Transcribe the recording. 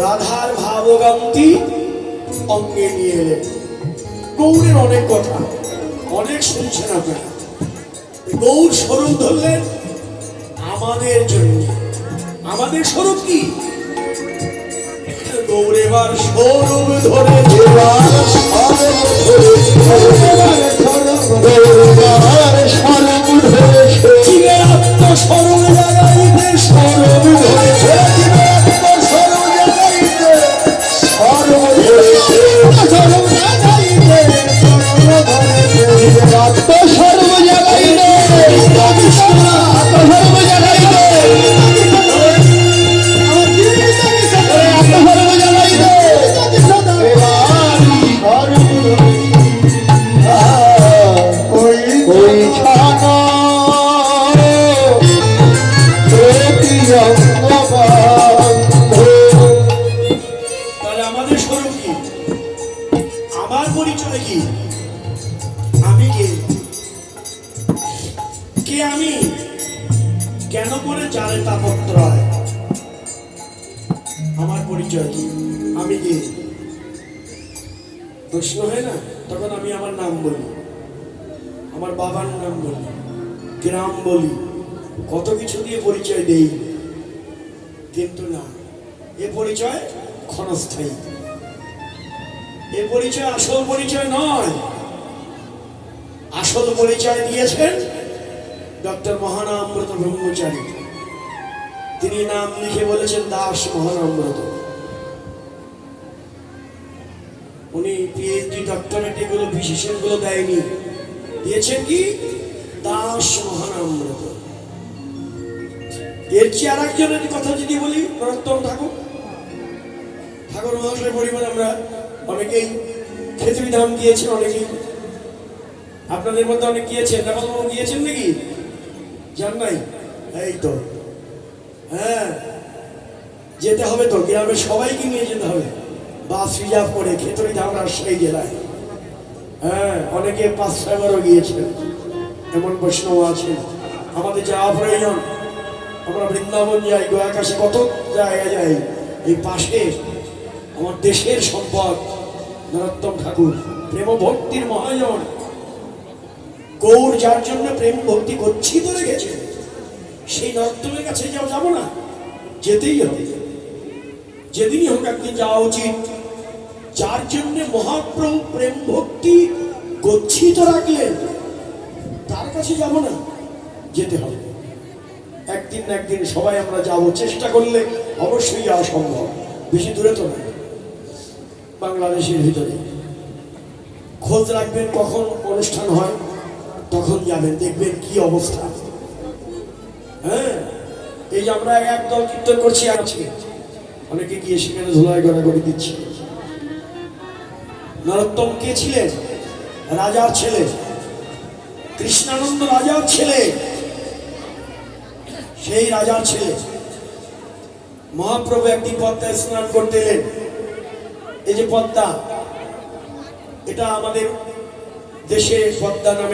রাধার ভাবগান্তি অঙ্গে নিয়ে অনেক কথা অনেক শুনছেন গৌর স্মরণ ধরলেন আমাদের জন্য আমাদের স্বরূপ কি? গৌরেবার স্বরূপ ধরে দেবার আমার পরিচয় কি আমি কে? কে আমি? কেন করে জানে তাপত্রয় আমার পরিচয় কি? আমি কে? প্রশ্ন হয় না? তখন আমি আমার নাম বলি। আমার বাবার নাম বলি। গ্রাম বলি। কত কিছু দিয়ে পরিচয় দেই। কিন্তু না, এ পরিচয় ক্ষণস্থায়ী। এ পরিচয় আসল পরিচয় নয়। আসল পরিচয় দিয়েছেন ডক্টর মহানামৃত ব্রহ্মচারী। তিনি নাম লিখে বলেছেন দাস মহানামৃত উনি পিএইচডি ডক্টরেট এগুলো বিশেষণগুলো দেয়নি। দিয়েছেন কি? দাস মহানামৃত এর চেয়ে আর একজনের কথা যদি বলি নরোত্তম ঠাকুর। ঠাকুর মহাশয় পরিবার আমরা অনেকেই খেচুড়ি ধাম গিয়েছেন, অনেকেই আপনাদের মধ্যে অনেক গিয়েছেন। ডাকাতবাবু গিয়েছেন নাকি? জান নাই এই তো। হ্যাঁ যেতে হবে তো, গ্রামের সবাইকে নিয়ে যেতে হবে। বাস রিজার্ভ করে খেতড়ি ধাম রাজশাহী জেলায়। হ্যাঁ অনেকে পাঁচ ছয়বারও গিয়েছেন। এমন বৈষ্ণব আছে আমাদের যাওয়া প্রয়োজন, আমরা বৃন্দাবন যাই গোয়াকাশে কত জায়গা যাই। এই পাশে আমার দেশের সম্পদ নরোত্তম ঠাকুর প্রেম ভক্তির মহাজন। গৌর যার জন্য প্রেম ভক্তি গচ্ছিত রেখেছে সেই নরোত্তমের কাছে যাও, যাব না। যেতেই হবে। যেদিনই হোক একদিন যাওয়া উচিত। যার জন্য মহাপ্রভু প্রেম ভক্তি গচ্ছিত রাখলেন তার কাছে যাব না, যেতে হবে। একদিন না একদিন সবাই আমরা যাব। চেষ্টা করলে অবশ্যই যাওয়া সম্ভব। বেশি দূরে তো নয়। বাংলাদেশের ভিতরে। খোঁজ রাখবেন কখন অনুষ্ঠান হয়, তখন যাবেন, দেখবেন কি অবস্থা। হ্যাঁ? এই যে আমরা একদল কীর্তন করছি আজকে। অনেকে গিয়ে সেখানে ধুলাই গড়াগড়ি দিচ্ছে। নরোত্তম কে ছিলেন? রাজার ছেলে। কৃষ্ণানন্দ রাজার ছেলে। সেই রাজার ছেলে। মহাপ্রভু একদিন পদ্মায় স্নান করতে এলেন। এই যে পদ্মা এটা আমাদের দেশে পদ্মা নামে